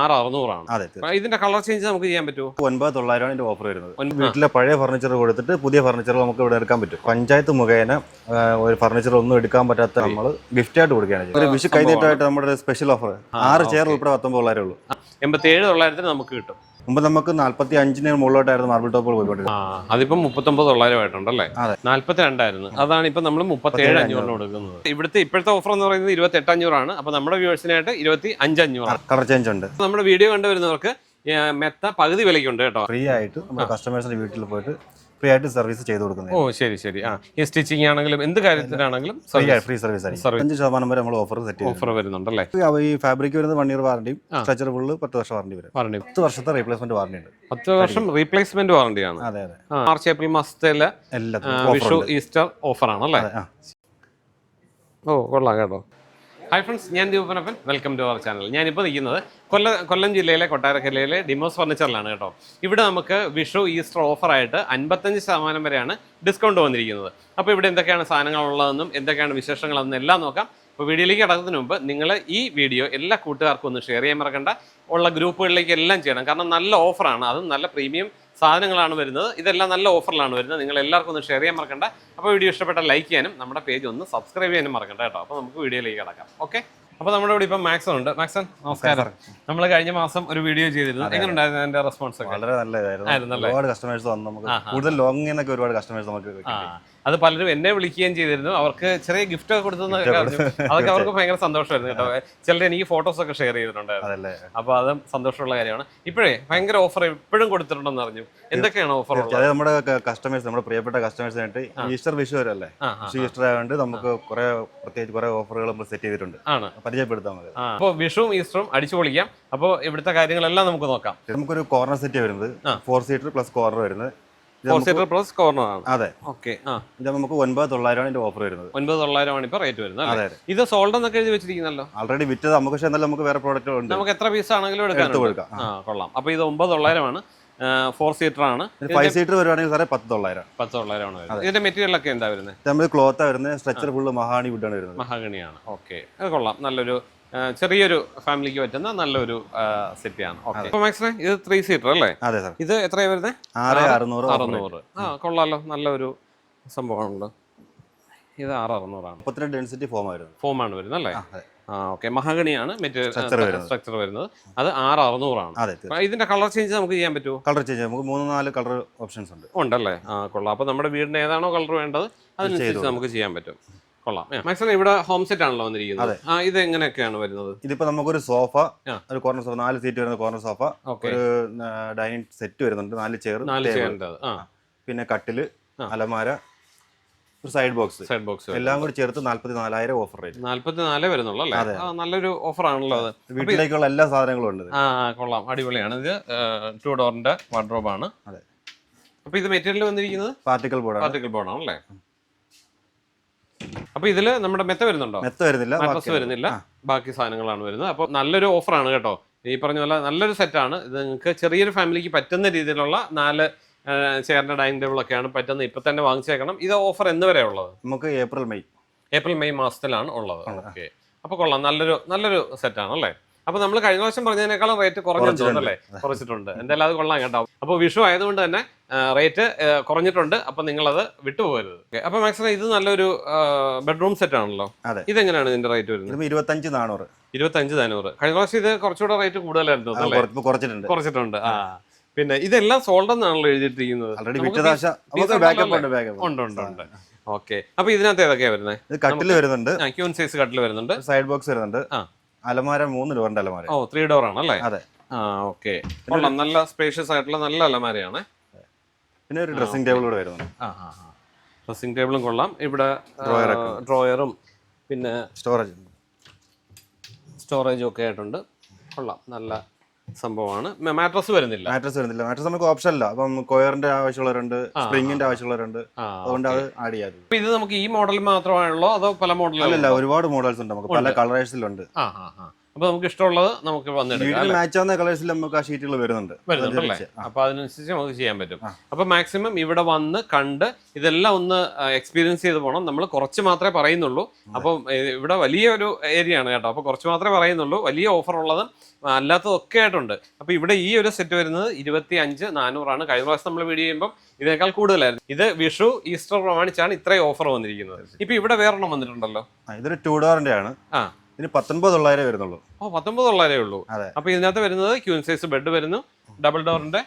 ആറ് അറുന്നൂറാണ് അതെ ഇതിന്റെ കളർ ചേഞ്ച് നമുക്ക് ചെയ്യാൻ പറ്റുമോ? ഒൻപത് തൊള്ളായിരമാണ് ഇതിന്റെ ഓഫർ വരുന്നത്. വീട്ടിലെ പഴയ ഫർണിച്ചർ കൊടുത്തിട്ട് പുതിയ ഫർണിച്ചർ നമുക്ക് ഇവിടെ എടുക്കാൻ പറ്റും. പഞ്ചായത്ത് മുഖേന ഒരു ഫർണിച്ചർ ഒന്നും എടുക്കാൻ പറ്റാത്ത നമ്മൾ ഗിഫ്റ്റ് ആയിട്ട് കൊടുക്കുകയാണ്. ഒരു വിഷു കൈനീട്ടമായിട്ട് നമ്മുടെ സ്പെഷ്യൽ ഓഫർ ആറ് ചെയർ ഉൾപ്പെടെ പത്തൊമ്പത് തൊള്ളായിരം ഉള്ളൂ. എൺപത്തി ഏഴ് തൊള്ളായിരത്തിന് നമുക്ക് കിട്ടും. മുമ്പ് നമുക്ക് നാല്പത്തി അഞ്ചിന് മുകളിലോട്ടായിരുന്നു മാർബിൾ ടോപ്പ് പോയിക്കൊണ്ടിരുന്നത്. അതിപ്പോ മുപ്പത്തൊമ്പത് തൊള്ളായിരം ആയിട്ടുണ്ടല്ലേ. നാല്പത്തി രണ്ടായിരുന്നു അതാണ് ഇപ്പൊ നമ്മൾ മുപ്പത്തി ഏഴ് അഞ്ഞൂറിന് കൊടുക്കുന്നത്. ഇവിടുത്തെ ഇപ്പോഴത്തെ ഓഫർ എന്ന് പറയുന്നത് ഇരുപത്തി എട്ട് അഞ്ഞൂറാണ്. അപ്പൊ നമ്മുടെ വ്യൂവേഴ്സിനായിട്ട് ഇരുപത്തി അഞ്ച് അഞ്ഞൂറാണ് കളർ ചേഞ്ച് ഉണ്ട്. നമ്മുടെ വീഡിയോ കണ്ടുവരുന്നവർക്ക് മെത്ത പകുതി വിലയ്ക്കുണ്ട് കേട്ടോ. ഫ്രീ ആയിട്ട് നമ്മുടെ കസ്റ്റമേഴ്സിന്റെ വീട്ടിൽ പോയിട്ട് ഫ്രീ ആയിട്ട് സർവീസ് ചെയ്ത് കൊടുക്കുന്നത്. ഓ ശരി ശരി. ആ ഈ സ്റ്റിച്ചിങ് ആണെങ്കിലും എന്ത് കാര്യത്തിനാണെങ്കിലും ഫ്രീ ആയി ഫ്രീ സർവീസ് ആയിരിക്കും. അഞ്ച് ശതമാനം വരെ നമ്മൾ ഓഫർ സെറ്റ് ഓഫർ വരുന്നുണ്ടല്ലേ? ഈ ഫാബ്രിക് വരുന്നത് വൺ ഇയർ വാറണ്ടിയും സ്ട്രക്ചർ ഫുള്ള് പത്ത് വർഷം വാറണ്ടി വരും. വാറണ്ടി പത്ത് വർഷത്തെ റീപ്ലേസ്മെന്റ് വാറണ്ടി ഉണ്ട്. പത്ത് വർഷം റീപ്ലേസ്മെന്റ് വാറണ്ടിയാണ് അതെ അതെ. മാർച്ച് ഏപ്രിൽ മാസത്തിലെ വിഷു ഈസ്റ്റർ ഓഫറാണ് അല്ലേ ഓ കൊള്ളാം കേട്ടോ. ഹായ് ഫ്രണ്ട്സ് ഞാൻ Deepanappan welcome to our channel ഞാനിപ്പോൾ നിൽക്കുന്നത് കൊല്ല കൊല്ലം ജില്ലയിലെ കൊട്ടാരക്കരയിലെ ഡിമോസ് ഫർണിച്ചറിലാണ് കേട്ടോ. ഇവിടെ നമുക്ക് വിഷു ഈസ്റ്റർ ഓഫറായിട്ട് അൻപത്തഞ്ച് ശതമാനം വരെയാണ് ഡിസ്കൗണ്ട് വന്നിരിക്കുന്നത്. അപ്പോൾ ഇവിടെ എന്തൊക്കെയാണ് സാധനങ്ങളുള്ളതെന്നും എന്തൊക്കെയാണ് വിശേഷങ്ങളെന്നും എല്ലാം നോക്കാം. അപ്പോൾ വീഡിയോയിലേക്ക് കടക്കുന്നതിന് മുമ്പ് നിങ്ങൾ ഈ വീഡിയോ എല്ലാ കൂട്ടുകാർക്കും ഒന്ന് ഷെയർ ചെയ്യാൻ മറക്കണ്ട. ഉള്ള ഗ്രൂപ്പുകളിലേക്ക് എല്ലാം ചെയ്യണം. കാരണം നല്ല ഓഫറാണ് അതും നല്ല പ്രീമിയം സാധനങ്ങളാണ് വരുന്നത്. ഇതെല്ലാം നല്ല ഓഫറിലാണ് വരുന്നത്. നിങ്ങൾ എല്ലാവർക്കും ഒന്ന് ഷെയർ ചെയ്യാൻ മറക്കണ്ട. അപ്പോൾ വീഡിയോ ഇഷ്ടപ്പെട്ട ലൈക്ക് ചെയ്യാനും നമ്മുടെ പേജ് ഒന്ന് സബ്സ്ക്രൈബ് ചെയ്യാനും മറക്കണ്ട കേട്ടോ. അപ്പോൾ നമുക്ക് വീഡിയോയിലേക്ക് കിടക്കാം. ഓക്കെ അപ്പോൾ നമ്മുടെ ഇവിടെ ഇപ്പം മാക്സൺ ഉണ്ട്. മാക്സൺ നമസ്കാരം. നമ്മൾ കഴിഞ്ഞ മാസം ഒരു വീഡിയോ ചെയ്തിരുന്നു. എങ്ങനെയുണ്ടായിരുന്നു അതിന്റെ റെസ്പോൺസ് വളരെ നല്ലതായിരുന്നു. ഒരുപാട് കസ്റ്റമേഴ്സ് വന്നു നമുക്ക്. കൂടുതൽ ലോങ്ങിൽ എന്നൊക്കെ ഒരുപാട് കസ്റ്റമേഴ്സ് നമുക്ക് അത് പലരും എന്നെ വിളിക്കുകയും ചെയ്തിരുന്നു. അവർക്ക് ചെറിയ ഗിഫ്റ്റ് ഒക്കെ കൊടുത്തെന്ന് അറിഞ്ഞു. അതൊക്കെ അവർക്ക് ഭയങ്കര സന്തോഷമായിരുന്നു കേട്ടോ. ചിലർ എനിക്ക് ഫോട്ടോസ് ഒക്കെ ഷെയർ ചെയ്തിട്ടുണ്ടായിരുന്നു. അപ്പൊ അതും സന്തോഷമുള്ള കാര്യമാണ്. ഇപ്പോഴേ ഭയങ്കര ഓഫർ എപ്പോഴും കൊടുത്തിട്ടുണ്ടെന്ന് അറിഞ്ഞു. എന്തൊക്കെയാണ് ഓഫർ അതായത് നമ്മുടെ കസ്റ്റമേഴ്സ് നമ്മുടെ പ്രിയപ്പെട്ട കസ്റ്റമേഴ്സിനായിട്ട് ഈസ്റ്റർ വിഷു വരല്ലേ ഈസ്റ്റർ ആയതുകൊണ്ട് നമുക്ക് കുറെ പ്രത്യേകിച്ച് കുറെ ഓഫറുകൾ നമ്മൾ സെറ്റ് ചെയ്തിട്ടുണ്ട്. ആണ്. പരിചയപ്പെടുത്താൻ മതി അപ്പോൾ വിഷുവും ഈസ്റ്ററും അടിച്ചു പൊളിക്കാം. അപ്പോൾ ഇവിടുത്തെ കാര്യങ്ങളെല്ലാം നമുക്ക് നോക്കാം. നമുക്കൊരു കോർണർ സെറ്റ് വരുന്നത്. ഫോർ സീറ്റർ പ്ലസ് കോർണർ വരുന്നത്. ഫോർ സീറ്റർ പ്ലസ് കോർണർ ആണ്. അതെ. ഓക്കെ ആ. ഇത് നമുക്ക് ഒൻപത് തൊള്ളായിരമാണ് ഇതിന്റെ ഓഫർ വരുന്നത്. ഒൻപത് തൊള്ളായിരമാണ് ഇപ്പൊ റേറ്റ് വരുന്നത് അതെ ഇത് സോൾഡ് എന്നൊക്കെ എഴുതി വെച്ചിരിക്കുന്നല്ലോ? ആൾറെഡി വിറ്റത് നമുക്ക് പക്ഷേ എന്നാലും നമുക്ക് വേറെ പ്രോഡക്റ്റ് ഉണ്ട് നമുക്ക് എത്ര പീസ് ആണെങ്കിലും എടുക്കാം കൊള്ളാം. അപ്പൊ ഇത് ഒമ്പത് തൊള്ളായിരമാണ് ഫോർ സീറ്റർ ആണ്. ഫൈവ് സീറ്റർ വരുവാണെങ്കിൽ സാറേ പത്ത് തൊള്ളായിരം പത്ത് തൊള്ളായിരമാണ് വരുന്നത്. ഇതിന്റെ മെറ്റീരിയൽ ഒക്കെ എന്താ വരുന്നത് നമ്മൾ ക്ലോത്ത് വരുന്നത് സ്ട്രെച്ചർ ഫുള്ള് മഹാണി വുഡാണ് വരുന്നത്. മഹാഗണിയാണ് ഓക്കെ അത് കൊള്ളാം. നല്ലൊരു ചെറിയൊരു ഫാമിലിക്ക് പറ്റുന്ന നല്ലൊരു സെറ്റാണ് ഓക്കെ അപ്പോൾ മാക്സിമം ഇത് ത്രീ സീറ്റർ അല്ലേ? അതെ സാർ ഇത് എത്രയാണ് വരുന്നത് ആറ് അറുന്നൂറ് അറുന്നൂറ്. ആ കൊള്ളാലോ. നല്ലൊരു സംഭവമാണല്ലോ. ഇത് ആറ് അറുന്നൂറാണ്. മുപ്പത്തിരണ്ട് ഡെൻസിറ്റി ഫോം വരുന്നത് ഫോമാണ് വരുന്നത് അല്ലേ? ആ, ഓക്കെ. മഹാഗണിയാണ്. സ്ട്രക്ചർ വരുന്നത്. അത് ആറ് അറുന്നൂറാണ്. ഇതിന്റെ കളർ ചേഞ്ച് നമുക്ക് ചെയ്യാൻ പറ്റുമോ? കളർ ചേഞ്ച് നമുക്ക് മൂന്ന് നാല് കളർ ഓപ്ഷൻസ് ഉണ്ട്. ഉണ്ടല്ലേ? ആ കൊള്ളാം. അപ്പൊ നമ്മുടെ വീടിന് ഏതാണോ കളർ വേണ്ടത് അതിനനുസരിച്ച് നമുക്ക് ചെയ്യാൻ പറ്റും. കൊള്ളാം. മാക്സിമം ഇവിടെ ഹോം സെറ്റ് ആണല്ലോ വന്നിരിക്കുന്നത്. ആ ഇത് എങ്ങനെയൊക്കെയാണ് വരുന്നത്? ഇതിപ്പോ നമുക്കൊരു സോഫ ഒരു കോർണർ സോഫ നാല് സീറ്റ് വരുന്ന കോർണർ സോഫ ഒരു ഡൈനിങ് സെറ്റ് വരുന്നുണ്ട്. നാല് ചെയർ നാല് ചെയർ പിന്നെ കട്ടിൽ. അലമാര ഒരു സൈഡ് ബോക്സ് സൈഡ് ബോക്സ് എല്ലാം കൂടി ചേർത്ത് നാല്പത്തി നാലായിരം ഓഫർ റേറ്റ് നാല്പത്തി നാല് വരുന്നുള്ളൂ അല്ലേ നല്ലൊരു ഓഫർ ആണല്ലോ അത്. വീട്ടിലേക്കുള്ള എല്ലാ സാധനങ്ങളും ഉണ്ട് ആ കൊള്ളാം. അടിപൊളിയാണ് ഇത്. ടു ഡോറിന്റെ വാർഡ്രോബ് ആണ്. അതെ. അപ്പൊ ഇത് മെറ്റീരിയൽ വന്നിരിക്കുന്നത്? പാർട്ടിക്കൽ ബോർഡ് പാർട്ടിക്കൽ ബോർഡ് ആണല്ലേ അപ്പൊ ഇതിൽ നമ്മുടെ മെത്ത വരുന്നുണ്ടോ? മെത്ത വരുന്നില്ല. മാട്രസ് വരുന്നില്ല. ബാക്കി സാധനങ്ങളാണ് വരുന്നത്. അപ്പൊ നല്ലൊരു ഓഫറാണ് കേട്ടോ. ഈ പറഞ്ഞ പോലെ നല്ലൊരു സെറ്റാണ് ഇത് നിങ്ങൾക്ക് ചെറിയൊരു ഫാമിലിക്ക് പറ്റുന്ന രീതിയിലുള്ള നാല് ചെയറിന്റെ ഡൈനിങ് ടേബിൾ ഒക്കെയാണ് പറ്റുന്നത്. ഇപ്പൊ തന്നെ വാങ്ങിച്ചേക്കണം. ഇത് ഓഫർ എന്ന് വരെ ഉള്ളത്? നമുക്ക് ഏപ്രിൽ മെയ്. ഏപ്രിൽ മെയ് മാസത്തിലാണ് ഉള്ളത്. ഓക്കെ. അപ്പോൾ കൊള്ളാം. നല്ലൊരു നല്ലൊരു സെറ്റാണ് അല്ലേ? അപ്പോൾ നമ്മൾ കഴിഞ്ഞ പ്രാവശ്യം പറഞ്ഞതിനേക്കാളും റേറ്റ് കുറഞ്ഞു തോന്നുന്നല്ലേ കുറച്ചിട്ടുണ്ട്. എന്തായാലും അത് കൊള്ളാം കേട്ടോ. അപ്പോൾ വിഷു ആയതുകൊണ്ട് തന്നെ റേറ്റ് കുറഞ്ഞിട്ടുണ്ട്. അപ്പോൾ നിങ്ങളത് വിട്ടുപോകരുത്. ഓക്കെ. അപ്പോൾ മാക്സിമം ഇത് നല്ലൊരു ബെഡ്റൂം സെറ്റ് ആണല്ലോ. ഇതെങ്ങനെയാണ് ഇതിന്റെ റേറ്റ് വരുന്നത്? ഇരുപത്തഞ്ച് നാനൂറ്. ഇരുപത്തഞ്ച് നാനൂറ്. കഴിഞ്ഞ പ്രാവശ്യം ഇത് കുറച്ചുകൂടെ റേറ്റ് കൂടുതലായിരുന്നു കുറച്ചിട്ടുണ്ട്. കുറച്ചിട്ടുണ്ട്. ആ. പിന്നെ ഇതെല്ലാം സോൾഡ് എന്നാണല്ലോ എഴുതിയിട്ടിരിക്കുന്നത് ഉണ്ട്. ഉണ്ട് ഉണ്ട്. ഓക്കെ അപ്പൊ ഇതിനകത്ത് ഏതൊക്കെയാ വരുന്നത് കട്ടിൽ വരുന്നുണ്ട്. ക്യൂൺ സൈസ് കട്ടിൽ വരുന്നുണ്ട്. സൈഡ് ബോക്സ് വരുന്നുണ്ട്. അലമാര മൂന്ന് ഡോറിന്റെ അലമാര. ഓ ത്രീ ഡോർ ആണ് അല്ലേ? അതെ. ആ ഓക്കെ നല്ല സ്പേഷ്യസ് ആയിട്ടുള്ള നല്ല അലമാരയാണ്. പിന്നെ ഒരു ഡ്രസ്സിംഗ് ടേബിൾ കൂടെ വരുന്നുണ്ട്. ഡ്രസ്സിംഗ് ടേബിളും കൊള്ളാം. ഇവിടെ ഡ്രോയറും പിന്നെ സ്റ്റോറേജും സ്റ്റോറേജും ഒക്കെ ആയിട്ടുണ്ട്. കൊള്ളാം. നല്ല സംഭവമാണ്. മാട്രസ് വരുന്നില്ല. മാട്രസ് വരുന്നില്ല. മാട്രസ് നമുക്ക് ഓപ്ഷൻ അല്ല അപ്പം കൊയറിന്റെ ആവശ്യമുള്ളവരുണ്ട് സ്പ്രിങ്ങിന്റെ ആവശ്യമുള്ളവരുണ്ട്. അതുകൊണ്ട് അത് ആഡ് ചെയ്യാതെ. ഇത് നമുക്ക് ഈ മോഡൽ മാത്രമാണല്ലോ അതോ പല മോഡലുകളും അല്ലല്ല ഒരുപാട് മോഡൽസ് ഉണ്ട് നമുക്ക്. പല കളേഴ്സിലുണ്ട് ആ ആ. ആ അപ്പൊ നമുക്ക് ഇഷ്ടമുള്ളത് നമുക്ക് വന്നെടുക്കാം വീട്ടിൽ മാച്ച് ആവുന്ന കളേഴ്സിൽ നമുക്ക് ആ ഷീറ്റുകൾ വരുന്നുണ്ട്. വരുന്നുണ്ടല്ലേ അപ്പൊ അതിനനുസരിച്ച് നമുക്ക് ചെയ്യാൻ പറ്റും. അപ്പൊ മാക്സിമം ഇവിടെ വന്ന് കണ്ട് ഇതെല്ലാം ഒന്ന് എക്സ്പീരിയൻസ് ചെയ്ത് പോകണം നമ്മൾ കുറച്ച് മാത്രമേ പറയുന്നുള്ളൂ. അപ്പം ഇവിടെ വലിയ ഒരു ഏരിയ ആണ് കേട്ടോ. അപ്പൊ കുറച്ച് മാത്രമേ പറയുന്നുള്ളൂ. വലിയ ഓഫർ ഉള്ളതും അല്ലാത്തതൊക്കെ ആയിട്ടുണ്ട്. അപ്പൊ ഇവിടെ ഈ ഒരു സെറ്റ് വരുന്നത് ഇരുപത്തി അഞ്ച് നാനൂറാണ്. കഴിഞ്ഞ പ്രാവശ്യം നമ്മൾ വീഡിയോ ചെയ്യുമ്പോൾ ഇതിനേക്കാൾ കൂടുതലായിരുന്നു. ഇത് വിഷു ഈസ്റ്റർ പ്രമാണിച്ചാണ് ഇത്രയും ഓഫർ വന്നിരിക്കുന്നത്. ഇപ്പൊ ഇവിടെ വേറെണ്ണം വന്നിട്ടുണ്ടല്ലോ. ഇതൊരു ടൂ ഡോറിന്റെ ആണ്. ആ. ഇതിന് പത്തൊൻപത് തൊള്ളായിരം വരുന്നുള്ളൂ. ഓ പത്തൊമ്പത് ഉള്ളതേ ഉള്ളൂ. അതെ. അപ്പൊ ഇതിനകത്ത് വരുന്നത് ക്യൂൻ സൈസ് ബെഡ് വരുന്നു. ഡബിൾ ഡോറിന്റെ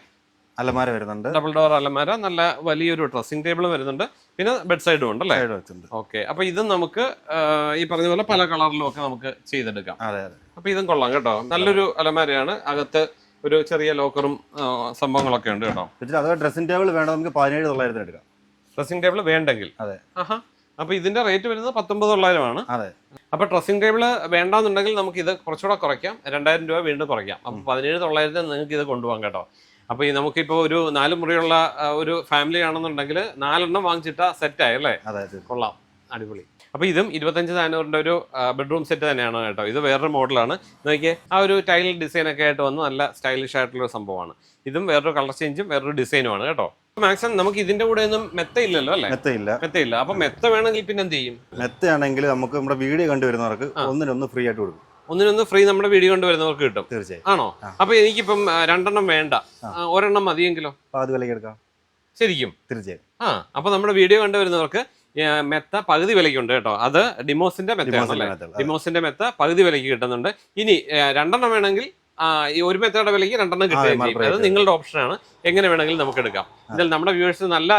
അലമാര വരുന്നുണ്ട്. ഡബിൾ ഡോർ അലമാര. നല്ല വലിയൊരു ഡ്രസ്സിംഗ് ടേബിൾ വരുന്നുണ്ട്. പിന്നെ ബെഡ് സൈഡും ഉണ്ട് അല്ലേ സൈഡ് വെച്ചിട്ടുണ്ട്. ഓക്കെ അപ്പൊ ഇത് നമുക്ക് ആ, ഈ പറഞ്ഞ പോലെ പല കളറിലും ഒക്കെ നമുക്ക് ചെയ്തെടുക്കാം. അതെ അതെ. അപ്പൊ ഇതും കൊള്ളാം കേട്ടോ. നല്ലൊരു അലമാരയാണ്. അകത്ത് ഒരു ചെറിയ ലോക്കറും ആ, സംഭവങ്ങളൊക്കെ ഉണ്ട് കേട്ടോ. അഥവാ ഡ്രസ്സിംഗ് ടേബിൾ വേണം? നമുക്ക് പതിനേഴ് തൊള്ളായിരത്തിന് എടുക്കാം. ഡ്രസ്സിംഗ് ടേബിൾ വേണ്ടെങ്കിൽ. അതെ. ആഹാ. അപ്പൊ ഇതിന്റെ റേറ്റ് വരുന്നത് പത്തൊമ്പത് തൊള്ളായിരമാണ് അതെ. അപ്പൊ ഡ്രസ്സിംഗ് ടേബിൾ വേണ്ടാന്നുണ്ടെങ്കിൽ നമുക്ക് ഇത് കുറച്ചുകൂടെ കുറയ്ക്കാം. രണ്ടായിരം രൂപ വീണ്ടും കുറയ്ക്കാം. അപ്പൊ പതിനേഴ് തൊള്ളായിരത്തിന് നിങ്ങൾക്ക് ഇത് കൊണ്ടുപോകാം കേട്ടോ. അപ്പൊ ഈ നമുക്കിപ്പോൾ ഒരു നാല് മുറിയുള്ള ഒരു ഫാമിലി ആണെന്നുണ്ടെങ്കിൽ നാലെണ്ണം വാങ്ങിച്ചിട്ട ആയി അല്ലേ? കൊള്ളാം. അടിപൊളി. അപ്പൊ ഇതും ഇരുപത്തഞ്ച് നാനൂറിന്റെ ഒരു ബെഡ്റൂം സെറ്റ് തന്നെയാണ് കേട്ടോ. ഇത് വേറൊരു മോഡലാണ് നോക്കിയേ ആ ഒരു ടൈൽ ഡിസൈൻ ഒക്കെ ആയിട്ട് വന്ന് നല്ല സ്റ്റൈലിഷ് ആയിട്ടുള്ള ഒരു സംഭവമാണ്. ഇതും വേറൊരു കളർ ചേഞ്ചും വേറൊരു ഡിസൈനുമാണ് കേട്ടോ. മാക്സിമം നമുക്ക് ഇതിന്റെ കൂടെ ഒന്നും മെത്തയില്ലല്ലോ അല്ലേ? മെത്തയില്ല മെത്തയില്ല അപ്പൊ മെത്ത വേണമെങ്കിൽ പിന്നെ എന്ത് ചെയ്യും? മെത്തയാണെങ്കിൽ നമുക്ക് നമ്മുടെ വീഡിയോ കണ്ടുവരുന്നവർക്ക് ഒന്നിനൊന്ന് ഫ്രീ ആയിട്ട് കൊടുക്കും. ഒന്നിനൊന്ന് ഫ്രീ നമ്മുടെ വീഡിയോ കൊണ്ടുവരുന്നവർക്ക് കിട്ടും. തീർച്ചയായും. ആണോ? അപ്പൊ എനിക്കിപ്പം രണ്ടെണ്ണം വേണ്ട. ഒരെണ്ണം മതിയെങ്കിലോ? അത് വിലയ്ക്ക് എടുക്കാം. ശരിക്കും? തീർച്ചയായും. ആ അപ്പൊ നമ്മുടെ വീഡിയോ കണ്ടുവരുന്നവർക്ക് മെത്ത പകുതി വിലയ്ക്കുണ്ട് കേട്ടോ. അത് ഡിമോസിന്റെ മെത്ത, ഡിമോസിന്റെ മെത്ത പകുതി വിലയ്ക്ക് കിട്ടുന്നുണ്ട്. ഇനി രണ്ടെണ്ണം വേണമെങ്കിൽ ഈ ഒരു മെത്തേഡ് വിലയ്ക്ക് രണ്ടെണ്ണം കിട്ടുകയും ചെയ്യും. അത് നിങ്ങളുടെ ഓപ്ഷനാണ് എങ്ങനെ വേണമെങ്കിലും നമുക്ക് എടുക്കാം. ഇതിൽ നമ്മുടെ വ്യൂവേഴ്സ് നല്ല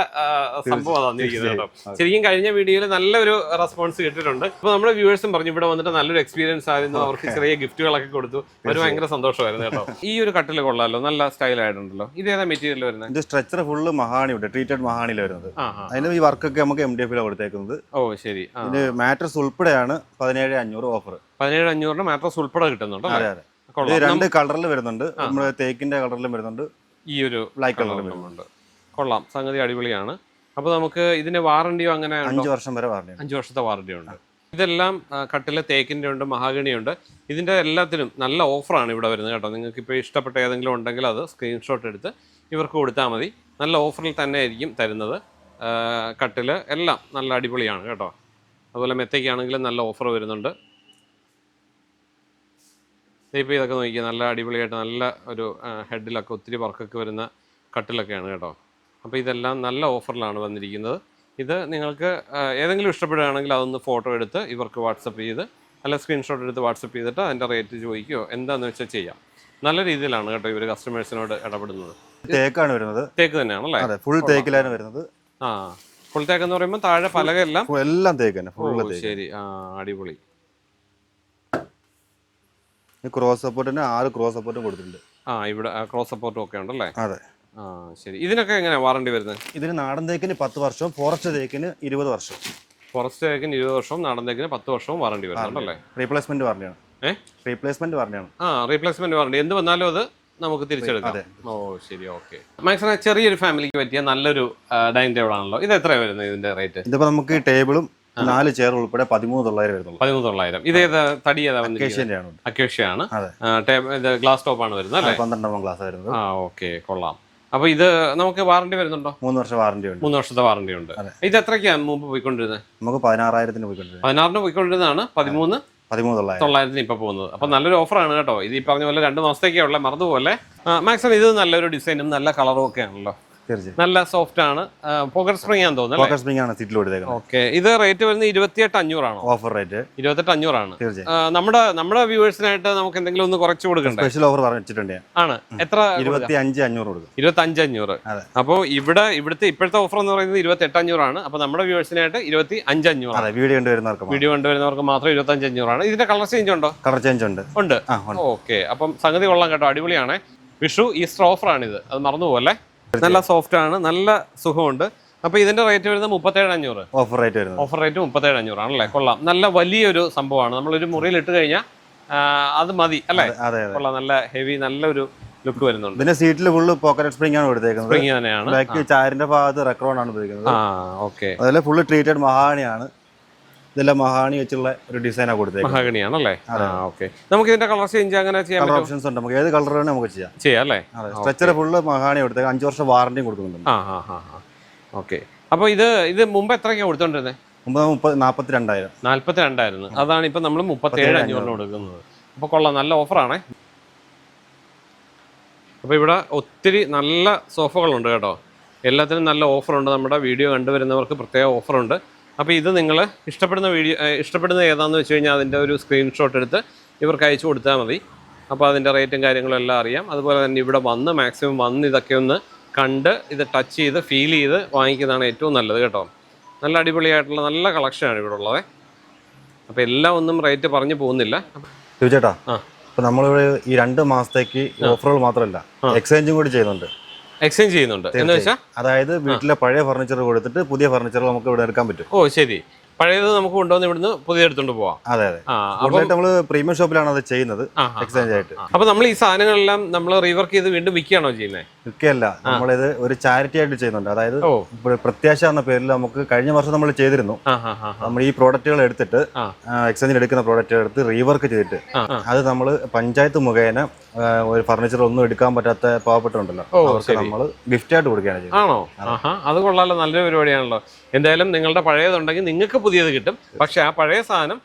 സംഭവം തന്നിരിക്കുന്നത് കേട്ടോ. ശരിക്കും കഴിഞ്ഞ വീഡിയോയിൽ നല്ലൊരു റെസ്പോൺസ് കിട്ടിയിട്ടുണ്ട്. അപ്പൊ നമ്മുടെ വ്യൂവേഴ്സും പറഞ്ഞു ഇവിടെ വന്നിട്ട് നല്ലൊരു എക്സ്പീരിയൻസ് ആയിരുന്നു. അവർക്ക് ചെറിയ ഗിഫ്റ്റുകളൊക്കെ കൊടുത്തു. അവർ ഭയങ്കര സന്തോഷമായിരുന്നു കേട്ടോ. ഈ ഒരു കട്ടിൽ കൊള്ളാമല്ലോ നല്ല സ്റ്റൈൽ ആയിട്ടുണ്ടല്ലോ. ഇത് ഏതാ മെറ്റീരിയൽ വരുന്നത് ഇത് സ്ട്രെച്ചർ ഫുള്ള് മഹാണി ഉണ്ട് ട്രീറ്റഡ് മഹാണിൽ വരുന്നത്. അതിന് ഈ വർക്കൊക്കെ നമുക്ക് എം ഡി എഫിലാണ് കൊടുത്തേക്കുന്നത്. ഓ ശരി. ഇതിന് മാട്രസ് ഉൾപ്പെടെയാണ് പതിനേഴ് അഞ്ഞൂറ് ഓഫർ പതിനേഴ് അഞ്ഞൂറിന് മാട്രസ് ഉൾപ്പെടെ കിട്ടുന്നുണ്ടോ അതെ അതെ. ഇത് രണ്ട് കളറിൽ വരുന്നുണ്ട്. നമ്മുടെ തേക്കിന്റെ കളറിലും വരുന്നുണ്ട്. ഈ ഒരു ബ്ലാക്ക് കളറിലും വരുന്നുണ്ട്. ഉണ്ട്. കൊള്ളാം. സംഗതി അടിപൊളിയാണ്. അപ്പൊ നമുക്ക് ഇതിന് വാറണ്ടിയോ അങ്ങനെ അഞ്ചു വർഷം വരെ വാറണ്ടി അഞ്ച് വർഷത്തെ വാറണ്ടി ഉണ്ട്. ഇതെല്ലാം കട്ടിലെ തേക്കിന്റെ ഉണ്ട് മഹാഗണി ഉണ്ട്. ഇതിന്റെ എല്ലാത്തിനും നല്ല ഓഫറാണ് ഇവിടെ വരുന്നത് കേട്ടോ. നിങ്ങൾക്ക് ഇപ്പോൾ ഇഷ്ടപ്പെട്ട ഏതെങ്കിലും ഉണ്ടെങ്കിൽ അത് സ്ക്രീൻഷോട്ട് എടുത്ത് ഇവർക്ക് കൊടുത്താൽ മതി. നല്ല ഓഫറിൽ തന്നെ ആയിരിക്കും തരുന്നത്. കട്ടിൽ എല്ലാം നല്ല അടിപൊളിയാണ് കേട്ടോ. അതുപോലെ മെത്തയ്ക്കാണെങ്കിലും നല്ല ഓഫർ വരുന്നുണ്ട്. ഇപ്പോൾ ഇതൊക്കെ നോക്കിയാൽ നല്ല അടിപൊളിയായിട്ട് നല്ല ഒരു ഹെഡിലൊക്കെ ഒത്തിരി വർക്കൊക്കെ വരുന്ന കട്ടിലൊക്കെയാണ് കേട്ടോ. അപ്പോൾ ഇതെല്ലാം നല്ല ഓഫറിലാണ് വന്നിരിക്കുന്നത്. ഇത് നിങ്ങൾക്ക് ഏതെങ്കിലും ഇഷ്ടപ്പെടുകയാണെങ്കിൽ അതൊന്ന് ഫോട്ടോ എടുത്ത് ഇവർക്ക് വാട്സപ്പ് ചെയ്ത് അല്ല സ്ക്രീൻഷോട്ട് എടുത്ത് വാട്സപ്പ് ചെയ്തിട്ട് അതിന്റെ റേറ്റ് ചോദിക്കുകയോ എന്താണെന്ന് വെച്ചാൽ ചെയ്യാം. നല്ല രീതിയിലാണ് കേട്ടോ ഇവർ കസ്റ്റമേഴ്സിനോട് ഇടപെടുന്നത്. തേക്കാണ് വരുന്നത്. തേക്ക് തന്നെയാണല്ലേ അതെ ഫുൾ തേക്കിലാണ് വരുന്നത്. ആ ഫുൾ തേക്ക് എന്ന് പറയുമ്പോൾ താഴെ പലകെല്ലാം എല്ലാം തേക്ക് തന്നെ ഫുൾ ശരി. ആ അടിപൊളി. ക്രോസ് സപ്പോർട്ടിന് ആറ് ക്രോസ് സപ്പോർട്ടും കൊടുത്തിട്ടുണ്ട്. ആ ഇവിടെ ക്രോസ് സപ്പോർട്ടും ഒക്കെ ഉണ്ടല്ലേ? അതെ. ആ ശരി. ഇതിനൊക്കെ എങ്ങനെയാണ് വാറണ്ടി വരുന്നത്? ഇതിന് നാടൻ തേക്കിന് പത്ത് വർഷവും ഫോറസ്റ്റ് തേക്കിന് ഇരുപത് വർഷം. ഫോറസ്റ്റ് തേക്കിന് ഇരുപത് വർഷവും നാടൻ തേക്കിന് പത്ത് വർഷവും വാറണ്ടി വരുന്നുണ്ടല്ലേ റീപ്ലേസ്മെന്റ് വാറണ്ടിയാണ് ഏഹ് റീപ്ലേസ്മെന്റ് വാറണ്ടിയാണ് ആ റീപ്ലേസ്മെന്റ് വാറണ്ടി എന്ത് വന്നാലും അത് നമുക്ക് തിരിച്ചെടുക്കാം. ഓ ശരി ഓക്കെ. മാക്സിമം ചെറിയൊരു ഫാമിലിക്ക് പറ്റിയ നല്ലൊരു ഡൈനിങ് ടേബിൾ ആണല്ലോ. ഇത് എത്രയാണ് വരുന്നത് ഇതിന്റെ റേറ്റ് ഇതിപ്പോ നമുക്ക് ടേബിളും നാല് ചെയർ ഉൾപ്പെടെ പതിമൂന്ന് തൊള്ളായിരം വരുന്നുള്ളൂ. പതിമൂന്ന് തൊള്ളായിരം. ഇത് ഏതാ തടി ഏതാ അതെ. ഇത് ഗ്ലാസ് ടോപ്പ് ആണ് വരുന്നത് അല്ലേ? പന്ത്രണ്ടാം ഗ്ലാസ് വരുന്നത്. ആ ഓക്കെ കൊള്ളാം. അപ്പൊ ഇത് നമുക്ക് വാറണ്ടി വരുന്നുണ്ടോ? മൂന്ന് വർഷം വാറണ്ടി ഉണ്ട്. മൂന്ന് വർഷത്തെ വാറണ്ടി ഉണ്ട്. ഇത് എത്രയ്ക്കാണ് മുമ്പ് പോയിക്കൊണ്ടിരുന്നത്? നമുക്ക് പതിനാറായിരത്തിന് പോയിക്കൊണ്ടിരുന്നത്. പതിനാറിന് പോയിക്കൊണ്ടിരുന്നതാണ്. പതിമൂന്ന്? പതിമൂന്ന് തൊള്ളായിരം. തൊള്ളായിരത്തിന് ഇപ്പൊ പോകുന്നത്. അപ്പൊ നല്ലൊരു ഓഫറാണ് കേട്ടോ. ഇത് ഈ പറഞ്ഞ പോലെ രണ്ട് മാസത്തേക്കേ ഉള്ള മറന്നുപോലെ മാക്സിമം ഇത് നല്ലൊരു ഡിസൈനും നല്ല കളറും ഒക്കെ ആണല്ലോ. നല്ല സോഫ്റ്റ് ആണ്. പോക്കർ സ്പ്രിംഗ് ആണെന്ന് തോന്നുന്നു പോക്കർ സ്പ്രിംഗ് ആണ് സീറ്റിൽ കൊടുത്തേക്കുന്നത്. ഓക്കെ ഇത് റേറ്റ് വരുന്നത് ഇരുപത്തിയെട്ട് അഞ്ഞൂറാണ്? ഓഫർ റേറ്റ് ഇരുപത്തെട്ട് അഞ്ഞൂറാണ്. നമ്മുടെ നമ്മുടെ വ്യൂവേഴ്സിനായിട്ട് നമുക്ക് എന്തെങ്കിലും ഒന്ന് കുറച്ച് കൊടുക്കണ്ടേ? സ്പെഷ്യൽ ഓഫർ പറഞ്ഞിട്ടുണ്ട് ആണ്. എത്ര ഇരുപത്തി അഞ്ച് അഞ്ഞൂറ് കൊടുക്കും. ഇരുപത്തി അഞ്ച് അഞ്ഞൂറ്. അപ്പോൾ ഇവിടെ ഇവിടുത്തെ ഇപ്പോഴത്തെ ഓഫർ എന്ന് പറയുന്നത് ഇരുപത്തി എട്ട് അഞ്ഞൂറാണ്. അപ്പൊ നമ്മുടെ വ്യൂവേഴ്സിനായിട്ട് ഇരുപത്തി അഞ്ച് അഞ്ഞൂറ് വീഡിയോ കണ്ടുവരുന്നവർക്ക് വീഡിയോ കണ്ടുവരുന്നവർക്ക് മാത്രം ഇരുപത്തി അഞ്ച് അഞ്ഞൂറാണ്. ഇതിന്റെ കളർ ചേഞ്ച് ഉണ്ടോ? കളർ ചേഞ്ച് ഉണ്ട്. ഉണ്ട്. ഓക്കെ അപ്പം സംഗതി കൊള്ളാം കേട്ടോ. അടിപൊളിയാണ്. വിഷു ഈസ്റ്റർ ഓഫറാണിത് അത് മറന്നുപോലെ നല്ല സോഫ്റ്റ് ആണ്. നല്ല സുഖമുണ്ട്. അപ്പൊ ഇതിന്റെ റേറ്റ് വരുന്നത് മുപ്പത്തേഴ് അഞ്ഞൂറ്. ഓഫർ റേറ്റ് വരുന്നത്. ഓഫർ റേറ്റ് മുപ്പത്തേഴ് അഞ്ഞൂറ് ആണല്ലേ കൊള്ളാം. നല്ല വലിയൊരു സംഭവമാണ്. നമ്മളൊരു മുറിയിൽ ഇട്ട് കഴിഞ്ഞാൽ അത് മതി അല്ലേ? കൊള്ളാം. നല്ല ഹെവി നല്ലൊരു ലുക്ക് വരുന്നുണ്ട്. പിന്നെ സീറ്റിൽ ഫുള്ള് പോക്കറ്റ് സ്പ്രിംഗ് ആണ് കൊടുത്തേക്കുന്നത്. ബാക്ക് ചാരിന്റെ ഭാഗത്ത് റെക്രോൺ ആണ് ഉപയോഗിക്കുന്നത്. അതുപോലെ ഫുള്ള് ട്രീറ്റഡ് മഹാണിയാണ് ഇതെല്ലാം മഹാണി വെച്ചുള്ള ഒരു ഡിസൈനാണ് കൊടുത്തേക്കുന്നത്. മഹാഗണിയാണല്ലേ? ആ ഓക്കെ. നമുക്ക് ഇതിന്റെ കളർ ചേഞ്ച് അങ്ങനെ ചെയ്യാൻ കളർ പറ്റും ഓപ്ഷൻസ് ഉണ്ട്. നമുക്ക് ഏത് കളർ വേണേ നമുക്ക് ചെയ്യാം. ചെയ്യാം അല്ലേ? അതെ സ്ട്രെച്ചർ ഫുള്ള് മഹാണി കൊടുത്തേക്ക്. അഞ്ച് വർഷം വാറണ്ടിയും കൊടുക്കുന്നുണ്ട്. ആ ആ ആ ആ. ഓക്കെ. അപ്പോൾ ഇത് ഇത് മുമ്പ് എത്രയ്ക്കാണ് കൊടുത്തോണ്ടിരുന്നത് മുമ്പ് മുപ്പത് നാൽപ്പത്തി രണ്ടായിരം നാല്പത്തി രണ്ടായിരുന്നു അതാണ് ഇപ്പം നമ്മൾ മുപ്പത്തേഴ് അഞ്ഞൂറിന് കൊടുക്കുന്നത്. അപ്പോൾ കൊള്ളാം. നല്ല ഓഫറാണേ. അപ്പോൾ ഇവിടെ ഒത്തിരി നല്ല സോഫകളുണ്ട് കേട്ടോ. എല്ലാത്തിനും നല്ല ഓഫറുണ്ട്. നമ്മുടെ വീഡിയോ കണ്ടുവരുന്നവർക്ക് പ്രത്യേക ഓഫറുണ്ട്. അപ്പോൾ ഇത് നിങ്ങൾ ഇഷ്ടപ്പെടുന്ന വീഡിയോ ഇഷ്ടപ്പെടുന്ന ഏതാണെന്ന് വെച്ച് കഴിഞ്ഞാൽ അതിന്റെ ഒരു സ്ക്രീൻഷോട്ട് എടുത്ത് ഇവർക്ക് അയച്ചു കൊടുത്താൽ മതി. അപ്പോൾ അതിന്റെ റേറ്റും കാര്യങ്ങളും എല്ലാം അറിയാം. അതുപോലെ തന്നെ ഇവിടെ വന്ന് മാക്സിമം വന്ന് ഇതൊക്കെ ഒന്ന് കണ്ട് ഇത് ടച്ച് ചെയ്ത് ഫീൽ ചെയ്ത് വാങ്ങിക്കുന്നതാണ് ഏറ്റവും നല്ലത് കേട്ടോ. നല്ല അടിപൊളിയായിട്ടുള്ള നല്ല കളക്ഷനാണ് ഇവിടെ ഉള്ളത്. അപ്പോൾ എല്ലാം ഒന്നും റേറ്റ് പറഞ്ഞു പോകുന്നില്ല. ചോദിച്ചേട്ടാ ആ. അപ്പോൾ നമ്മളിവിടെ ഈ രണ്ട് മാസത്തേക്ക് ഓഫറുകൾ മാത്രമല്ല എക്സ്ചേഞ്ചും കൂടി ചെയ്യുന്നുണ്ട്. എക്സ്ചേഞ്ച് ചെയ്യുന്നുണ്ട്. എന്ന് വെച്ചാൽ അതായത് വീട്ടിലെ പഴയ ഫർണിച്ചർ കൊടുത്തിട്ട് പുതിയ ഫർണിച്ചർ നമുക്ക് ഇവിടെ എടുക്കാൻ പറ്റും. ഓ ശരി. പഴയത് നമുക്ക് കൊണ്ടുവന്ന് ഇവിടുന്ന് പുതിയ എടുത്തോണ്ട് പോവാം. അതെ അതെ. കൂടുതലായിട്ട് നമ്മൾ പ്രീമിയം ഷോപ്പിലാണ് അത് ചെയ്യുന്നത് എക്സ്ചേഞ്ച് ആയിട്ട്. അപ്പൊ നമ്മൾ ഈ സാധനങ്ങളെല്ലാം നമ്മൾ റീവർക്ക് ചെയ്ത് വീണ്ടും വിൽക്കുകയാണോ ചെയ്യുന്നത് വിൽക്കുകയല്ല. നമ്മളിത് ഒരു ചാരിറ്റി ആയിട്ട് ചെയ്യുന്നുണ്ട്. അതായത് പ്രത്യാശ എന്ന പേരിൽ നമുക്ക് കഴിഞ്ഞ വർഷം നമ്മൾ ചെയ്തിരുന്നു. നമ്മൾ ഈ പ്രോഡക്റ്റുകൾ എടുത്തിട്ട്. എക്സ്ചേഞ്ചിൽ എടുക്കുന്ന പ്രോഡക്റ്റുകൾ എടുത്ത് റീവർക്ക് ചെയ്തിട്ട്. അത് നമ്മൾ പഞ്ചായത്ത് മുഖേന ഒരു ഫർണിച്ചർ ഒന്നും എടുക്കാൻ പറ്റാത്ത പാവപ്പെട്ടുണ്ടല്ലോ അവർക്ക് നമ്മൾ ഗിഫ്റ്റ് ആയിട്ട് കൊടുക്കുകയാണ് ചെയ്യുന്നത്. ആണോ? അത്. കൊള്ളാലോ നല്ലൊരു പരിപാടിയാണല്ലോ. എന്തായാലും നിങ്ങളുടെ പഴയതുണ്ടെങ്കിൽ നിങ്ങൾക്ക് പുതിയത് കിട്ടും. പക്ഷെ ആ പഴയ സാധനം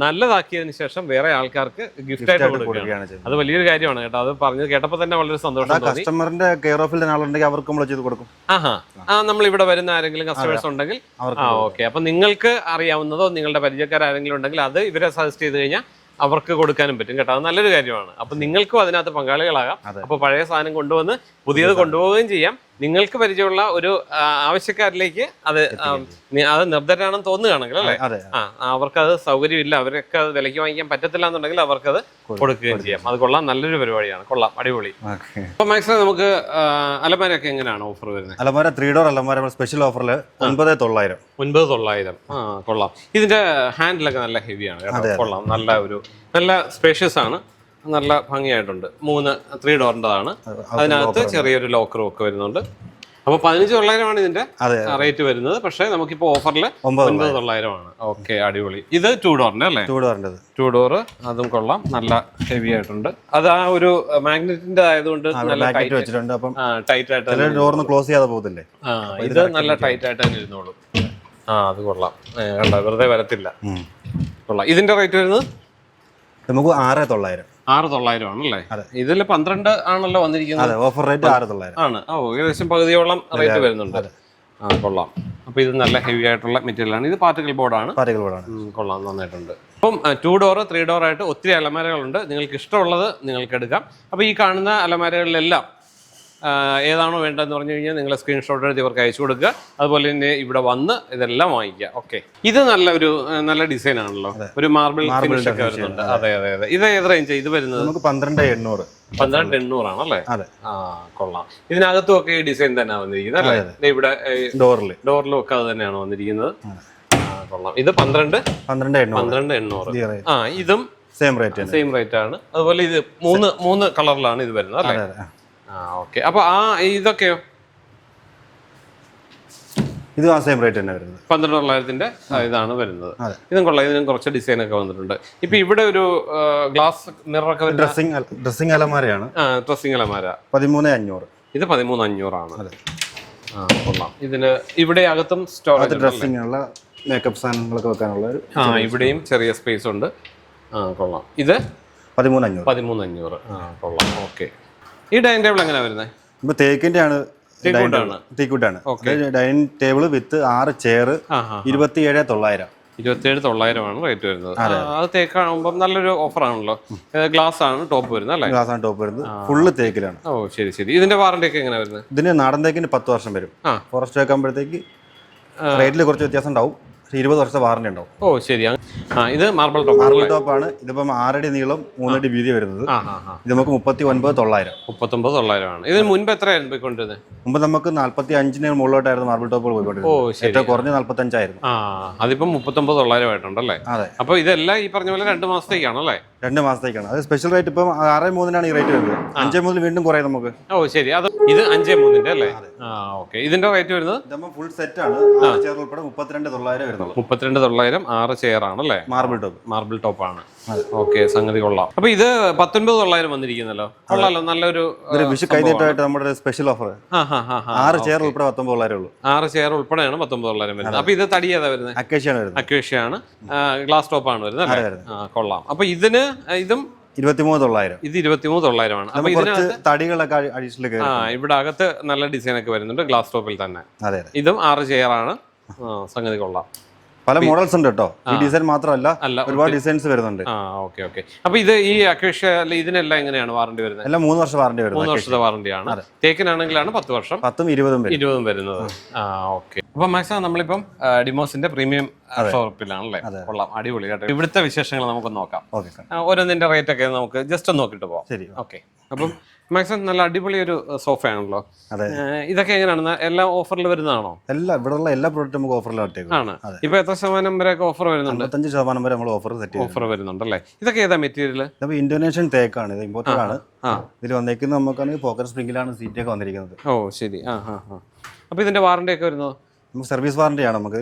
നല്ലതാക്കിയതിന് ശേഷം വേറെ ആൾക്കാർക്ക് ഗിഫ്റ്റ് ആയിട്ട് കൊടുക്കുകയാണ്. അത് വലിയൊരു കാര്യമാണ് കേട്ടോ. അത് പറഞ്ഞു കേട്ടപ്പോൾ തന്നെ വളരെ സന്തോഷം കസ്റ്റമറിന്റെ കെയർ ഓഫിൽ ആളുണ്ടെങ്കിൽ അവർക്ക് നമ്മൾ ചെയ്ത് കൊടുക്കും. ആഹാ ആ നമ്മൾ ഇവിടെ വരുന്ന ആരെങ്കിലും കസ്റ്റമേഴ്സ് ഉണ്ടെങ്കിൽ ആ ഓക്കെ. അപ്പൊ നിങ്ങൾക്ക് അറിയാവുന്നതോ നിങ്ങളുടെ പരിചയക്കാർ ആരെങ്കിലും ഉണ്ടെങ്കിൽ അത് ഇവരെ സജസ്റ്റ് ചെയ്ത് കഴിഞ്ഞാൽ അവർക്ക് കൊടുക്കാനും പറ്റും കേട്ടോ. അത് നല്ലൊരു കാര്യമാണ്. അപ്പൊ നിങ്ങൾക്കും അതിനകത്ത് പങ്കാളികളാകാം. അപ്പൊ പഴയ സാധനം കൊണ്ടുവന്ന് പുതിയത് കൊണ്ടുപോവുകയും ചെയ്യാം. നിങ്ങൾക്ക് പരിചയമുള്ള ഒരു ആവശ്യക്കാരിലേക്ക് അത് അത് നിർദ്ധരാണെന്ന് തോന്നുകയാണെങ്കിൽ അല്ലേ? അതെ ആ അവർക്കത് സൗകര്യമില്ല. അവരൊക്കെ അത് വിലയ്ക്ക് വാങ്ങിക്കാൻ പറ്റത്തില്ല എന്നുണ്ടെങ്കിൽ അവർക്കത് കൊടുക്കുകയും ചെയ്യാം. അത് കൊള്ളാം. നല്ലൊരു പരിപാടിയാണ്. കൊള്ളാം. അടിപൊളി. അപ്പൊ മാക്സിമം നമുക്ക് അലമാരൊക്കെ എങ്ങനെയാണ് ഓഫർ വരുന്നത്? അലമാര ത്രീ ഡോർ അലമാര സ്പെഷ്യൽ ഓഫറിൽ ഒൻപത് തൊള്ളായിരം. ഒൻപത് തൊള്ളായിരം. ആ കൊള്ളാം. ഇതിന്റെ ഹാൻഡിലൊക്കെ നല്ല ഹെവിയാണ് കൊള്ളാം. നല്ല ഒരു നല്ല സ്പേഷ്യസ് ആണ്. നല്ല ഭംഗിയായിട്ടുണ്ട്. മൂന്ന് ത്രീ ഡോറിന്റെതാണ് അതിനകത്ത് ചെറിയൊരു ലോക്കറും ഒക്കെ വരുന്നുണ്ട്. അപ്പൊ പതിനഞ്ച് തൊള്ളായിരമാണ് ഇതിന്റെ റേറ്റ് വരുന്നത്. പക്ഷേ നമുക്കിപ്പോ ഓഫറിൽ ഒമ്പത് തൊള്ളായിരമാണ്. ഓക്കെ അടിപൊളി. ഇത് ടൂ ഡോറിന്റെ അല്ലേ? ടൂ ഡോറിന്റെ ടൂ ഡോർ അതും കൊള്ളാം. നല്ല ഹെവി ആയിട്ടുണ്ട്. അത് ആ ഒരു മാഗ്നറ്റിന്റെ ആയതുകൊണ്ട് നല്ല ടൈറ്റ് വെച്ചിട്ടുണ്ട്. അപ്പം ടൈറ്റ് ആയിട്ട് ക്ലോസ് ചെയ്യാതെ പോകത്തില്ലേ? ഇത് നല്ല ടൈറ്റ് ആയിട്ട് തന്നെ ഇരുന്നോളൂ. ആ അത് കൊള്ളാം. കണ്ടോ വെറുതെ വരത്തില്ല. കൊള്ളാം. ഇതിന്റെ റേറ്റ് വരുന്നത്? നമുക്ക് ആറ് തൊള്ളായിരം. ആറ് തൊള്ളായിരം ആണല്ലേ ഇതിൽ പന്ത്രണ്ട് ആണല്ലോ വന്നിരിക്കുന്നത്. ഓഫർ റേറ്റ് ആറ് തൊള്ളായിരം ആണ്. ഓ ഏകദേശം പകുതിയോളം റേറ്റ് വരുന്നുണ്ട്. ആ കൊള്ളാം. അപ്പൊ ഇത് നല്ല ഹെവി ആയിട്ടുള്ള മെറ്റീരിയൽ ആണ്. ഇത് പാർട്ടിക്കൽ ബോർഡാണ് ആണ്. ബോർഡാണ് കൊള്ളാം നന്നായിട്ടുണ്ട്. അപ്പം ടു ഡോർ ത്രീ ഡോർ ആയിട്ട് ഒത്തിരി അലമാരകളുണ്ട്. നിങ്ങൾക്ക് ഇഷ്ടമുള്ളത് നിങ്ങൾക്ക് എടുക്കാം. അപ്പോൾ ഈ കാണുന്ന അലമാരകളിലെല്ലാം ഏതാണോ വേണ്ടതെന്ന് പറഞ്ഞു കഴിഞ്ഞാൽ നിങ്ങൾ സ്ക്രീൻഷോട്ട് എടുത്ത് ഇവർക്ക് അയച്ചു കൊടുക്കുക. അതുപോലെ തന്നെ ഇവിടെ വന്ന് ഇതെല്ലാം വാങ്ങിക്കുക. ഓക്കെ ഇത് നല്ല ഒരു നല്ല ഡിസൈൻ ആണല്ലോ. ഒരു മാർബിൾ ഫിനിഷ് ഒക്കെ വരുന്നുണ്ട് അതെ അതെ അതെ. ഇത് ഏത് റേഞ്ച് ഇത് വരുന്നത്? നമുക്ക് പന്ത്രണ്ട് എണ്ണൂറ്. പന്ത്രണ്ട് എണ്ണൂറാണല്ലേ ആ കൊള്ളാം. ഇതിനകത്തും ഒക്കെ ഈ ഡിസൈൻ തന്നെ വന്നിരിക്കുന്നത് അല്ലേ? ഇവിടെ ഡോറിൽ ഡോറിലും ഒക്കെ അത് തന്നെയാണ് വന്നിരിക്കുന്നത്? കൊള്ളാം. ഇത് പന്ത്രണ്ട്? പന്ത്രണ്ട് പന്ത്രണ്ട് എണ്ണൂറ്. ആ ഇതും സെയിം റേറ്റ് സെയിം റേറ്റ് ആണ്. അതുപോലെ ഇത് മൂന്ന് മൂന്ന് കളറിലാണ് ഇത് വരുന്നത് അല്ലേ? ആ ഓക്കെ. അപ്പൊ ആ ഇതൊക്കെയോ? ഇത് ആ സെയിം റേറ്റ് തന്നെ വരുന്നത്. പന്ത്രണ്ട് തൊള്ളായിരത്തിന്റെ ആ, ഇതാണ് വരുന്നത്. അതെ. ഇതും കൊള്ളാം. ഇതിനും കുറച്ച് ഡിസൈൻ ഒക്കെ വന്നിട്ടുണ്ട്. ഇപ്പൊ ഇവിടെ ഒരു ഗ്ലാസ് മിറർ ഒക്കെ വരുന്ന ഡ്രസ്സിംഗ് ഡ്രസ്സിങ് അലമാരയാണ്. ഡ്രസ്സിംഗ് അലമാര. പതിമൂന്ന് അഞ്ഞൂറ്. ഇത് പതിമൂന്ന് അഞ്ഞൂറാണ്. ആ കൊള്ളാം. ഇതിന് ഇവിടെ അകത്തും സ്റ്റോറേജ് ഡ്രസ്സിങ് ഉള്ള മേക്കപ്പ് സാധനങ്ങളൊക്കെ വെക്കാനുള്ള ഒരു ആ ഇവിടെയും ചെറിയ സ്പേസ് ഉണ്ട്. ആ കൊള്ളാം. ഇത്? പതിമൂന്ന് അഞ്ഞൂറ്. പതിമൂന്ന് അഞ്ഞൂറ്. ആ കൊള്ളാം. ഓക്കെ. ഈ ഡൈനിങ് ടേബിൾ എങ്ങനെയാ വരുന്നത് ഇപ്പൊ തേക്കിന്റെ ആണ് ടീക്കൂട്ടാണ് ഡൈനിങ് ടേബിൾ വിത്ത് ആറ് ചെയർ ഇരുപത്തിയേഴ് തൊള്ളായിരം. ഇരുപത്തിയേഴ് തൊള്ളായിരമാണ് റേറ്റ് വരുന്നത്. അത് തേക്കാകുമ്പോൾ നല്ലൊരു ഓഫർ ആണല്ലോ. ഗ്ലാസ് ആണ് ടോപ്പ് വരുന്നത് അല്ലേ? ഗ്ലാസ് ആണ് ടോപ്പ് വരുന്നത്. ഫുള്ള് തേക്കിലാണ്. ഓ ശരി ശരി. ഇതിന്റെ വാറണ്ടി ഒക്കെ എങ്ങനെ വരുന്നത്? ഇതിന് നാടൻ തേക്കിന് പത്ത് വർഷം വരും. ഫോറസ്റ്റ് വെക്കുമ്പോഴത്തേക്ക് റേറ്റിൽ കുറച്ച് വ്യത്യാസം ഉണ്ടാവും. ഇരുപത് വർഷത്തെ വാറണ്ടി ഉണ്ടാവും. ഓ ശരി. ആ ഇത് മാർബിൾ ടോപ്പ് മാർബിൾ ടോപ്പ് ആണ്. ഇതിപ്പം ആറടി നീളം മൂന്നടി വീതി വരുന്നത്. ഇത് നമുക്ക് മുപ്പത്തി ഒൻപത് തൊള്ളായിരം. മുപ്പത്തൊമ്പത് തൊള്ളായിരമാണ്. ഇതിന് മുൻപ് എത്രയായിരുന്നു പോയിക്കൊണ്ടിരുന്നത്? മുമ്പ് നമുക്ക് നാല്പത്തി അഞ്ചിന് മുകളിലോട്ടായിരുന്നു മാർബിൾ ടോപ്പുകൾ ഓ പോയിക്കൊണ്ടിരുന്നത്. ശരി. ഏറ്റവും കുറഞ്ഞ നാല്പത്തി അഞ്ചായിരുന്നു ആ അതിപ്പം മുപ്പത്തൊമ്പത് തൊള്ളായിരമായിട്ടുണ്ടല്ലേ അതെ. അപ്പോൾ ഇതെല്ലാം ഈ പറഞ്ഞ പോലെ രണ്ട് മാസത്തേക്കാണ് അല്ലേ? രണ്ട് മാസത്തേക്കാണ്. അത് സ്പെഷ്യൽ റേറ്റ് ഇപ്പം ആറ് മൂന്നിനാണ് ഈ റേറ്റ് വരുന്നത്. അഞ്ചേ മൂന്നിൽ വീണ്ടും കുറയും നമുക്ക്. ഓ ശരി. അത് ഇത് അഞ്ചേ മൂന്നിന്റെ അല്ലേ? ആ ഓക്കെ. ഇതിന്റെ റേറ്റ് വരുന്നത്? ഫുൾ സെറ്റ് ആണ്. ഉൾപ്പെടെ മുപ്പത്തിരണ്ട് തൊള്ളായിരം വരുന്നത്. വരുന്നുള്ളൂ മുപ്പത്തിരണ്ട് തൊള്ളായിരം ആറ് ചെയർ ആണ് അല്ലേ? മാർബിൾ ടോപ്പ് മാർബിൾ ടോപ്പ് ആണ്. ഓക്കെ സംഗതി കൊള്ളാം. അപ്പൊ ഇത് പത്തൊൻപത് തൊള്ളായിരം വന്നിരിക്കുന്നല്ലോ? കൊള്ളാലോ നല്ലൊരു വിഷു കൈനീട്ടമായിട്ട് നമ്മുടെ സ്പെഷ്യൽ ഓഫർ ആറ് ചെയർ ഉൾപ്പെടെ പത്തൊമ്പത് തൊള്ളായിരം ഉള്ളൂ. ആറ് ചെയർ ഉൾപ്പെടെയാണ് പത്തൊമ്പത് തൊള്ളായിരം വരുന്നത്. അപ്പൊ ഇത് തടി ഏതാ വരുന്നത്? അക്വേഷ്യാണ് വരുന്നത്. അക്വേഷ്യാണ് ഗ്ലാസ് ടോപ്പ് ആണ് വരുന്നത് അല്ലേ? കൊള്ളാം. അപ്പൊ ഇതിന് ഇതും ഇരുപത്തിമൂന്ന് തൊള്ളായിരം. ഇത് ഇരുപത്തിമൂന്ന് തൊള്ളായിരമാണ്. അപ്പൊ ഇതിനകത്ത് തടികളൊക്കെ അഡീഷണൽ ആ ഇവിടെ അകത്ത് നല്ല ഡിസൈൻ ഒക്കെ വരുന്നുണ്ട് ഗ്ലാസ് ടോപ്പിൽ തന്നെ. അതെ ഇതും ആറ് ചെയർ ആണ്. സംഗതി കൊള്ളാം. പല മോഡൽസ് ഉണ്ട് കേട്ടോ ഈ ഡിസൈൻ മാത്രമല്ല ഒരുപാട് ഡിസൈൻസ് വരുന്നുണ്ട്. ആ ഓക്കെ ഓക്കെ. അപ്പൊ ഇത് ഈ അക്വേഷ്യ ഇതിനെല്ലാം എങ്ങനെയാണ് വാറണ്ടി വരുന്നത്? എല്ലാം മൂന്ന് വർഷം വാറണ്ടി മൂന്ന് വരുന്നത് വർഷത്തെ വാറണ്ടിയാണ് തേക്കിനാണെങ്കിലാണ് പത്ത് വർഷം. പത്തും ഇരുപതും ഇരുപതും വരുന്നത്. ആ ഓക്കെ. അപ്പൊ മാക്സിമം നമ്മളിപ്പം ഡിമോസിന്റെ പ്രീമിയം ഷോപ്പിലാണല്ലേ കൊള്ളാം. അടിപൊളി കേട്ടോ. ഇവിടുത്തെ വിശേഷങ്ങൾ നമുക്ക് നോക്കാം. ഓരോന്നിന്റെ റേറ്റ് ഒക്കെ നമുക്ക് ജസ്റ്റ് ഒന്ന് നോക്കിട്ട് പോവാം. ശരി. ഓക്കെ അപ്പം മാക്സിമം നല്ല അടിപൊളി ഒരു സോഫയാണല്ലോ. ഇതൊക്കെ എങ്ങനെയാണ് എല്ലാ ഓഫറിൽ വരുന്നതാണോ? എല്ലാ ഇവിടെയുള്ള എല്ലാ പ്രോഡക്റ്റും നമുക്ക് ഓഫറിൽ ആണ്. ഇപ്പൊ എത്ര ശതമാനം വരെ ഓഫർ വരുന്നുണ്ട്? അഞ്ച് ശതമാനം വരെ നമ്മൾ ഓഫർ സെറ്റ് ഓഫർ ഓഫർ വരുന്നുണ്ടല്ലേ? ഇതൊക്കെ ഏതാ മെറ്റീരിയൽ അപ്പൊ ഇന്തോനേഷ്യൻ തേക്കാണ് ഇത് ഇമ്പോർട്ടഡ് ആണ്. ഇതിൽ വന്നേക്കുന്നത് നമുക്കാണെങ്കിൽ പോക്കറ്റ് സ്പ്രിംഗിലാണ് സീറ്റൊക്കെ വന്നിരിക്കുന്നത്. ഓ ശരി. ആ ആ ആ. അപ്പൊ ഇതിന്റെ വാറണ്ടി ഒക്കെ വരുന്നത്? നമുക്ക് സർവീസ് വാറണ്ടിയാണ് നമുക്ക്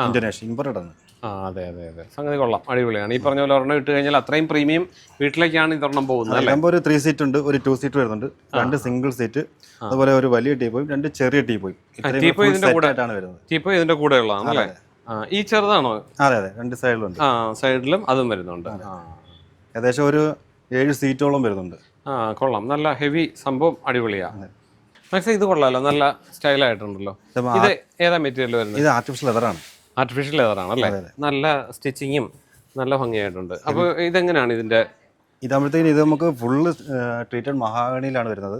ഇന്തോനേഷ്യ ഇമ്പോർട്ടഡ് ആണ്. ആ അതെ അതെ അതെ. സംഗതി കൊള്ളാം. അടിപൊളിയാണ്. ഈ പറഞ്ഞ പോലെ ഒരെണ്ണം ഇട്ട് കഴിഞ്ഞാൽ അത്രയും പ്രീമിയം വീട്ടിലേക്കാണ് ഇതൊരെണ്ണം പോകുന്നത് അല്ലേ? അതിലാകുമ്പോൾ ഒരു ത്രീ സീറ്റ് ഉണ്ട് ഒരു ടു സീറ്റ് വരുന്നുണ്ട്. രണ്ട് സിംഗിൾ സീറ്റ് അതുപോലെ ഒരു വലിയ ടീ പോയി രണ്ട് ചെറിയ ടീ പോയി ഇതിന്റെ കൂടെ- ആയിട്ടാണ് വരുന്നത്. ടീപ്പോ ഇതിന്റെ കൂടെ ഉള്ളതാണ് അല്ലേ? ഈ ചെറുതാണോ? അതെ അതെ രണ്ട് സൈഡിലുണ്ട് ആ സൈഡിലും അതും വരുന്നുണ്ട്. ഏകദേശം ഒരു ഏഴ് സീറ്റോളം വരുന്നുണ്ട്. ആ കൊള്ളാം. നല്ല ഹെവി സംഭവം അടിപൊളിയാ. മാക്സ് ഇത് കൊള്ളാലോ നല്ല സ്റ്റൈലായിട്ടുണ്ടല്ലോ ഇത് ഏതാ മെറ്റീരിയൽ വരുന്നത്? ഇത് ആർട്ടിഫിഷ്യൽ ലെതറാണ് ആർട്ടിഫിഷ്യൽ ലെതറാണ് അല്ലേ? നല്ല സ്റ്റിച്ചിങ്ങും നല്ല ഭംഗിയായിട്ടുണ്ട്. അപ്പോൾ ഇതെങ്ങനെയാണ് ഇതിന്റെ? ഇതാകുമ്പോഴത്തേക്കും ഇത് നമുക്ക് ഫുള്ള് ട്രീറ്റഡ് മഹാഗണിയിലാണ് വരുന്നത്.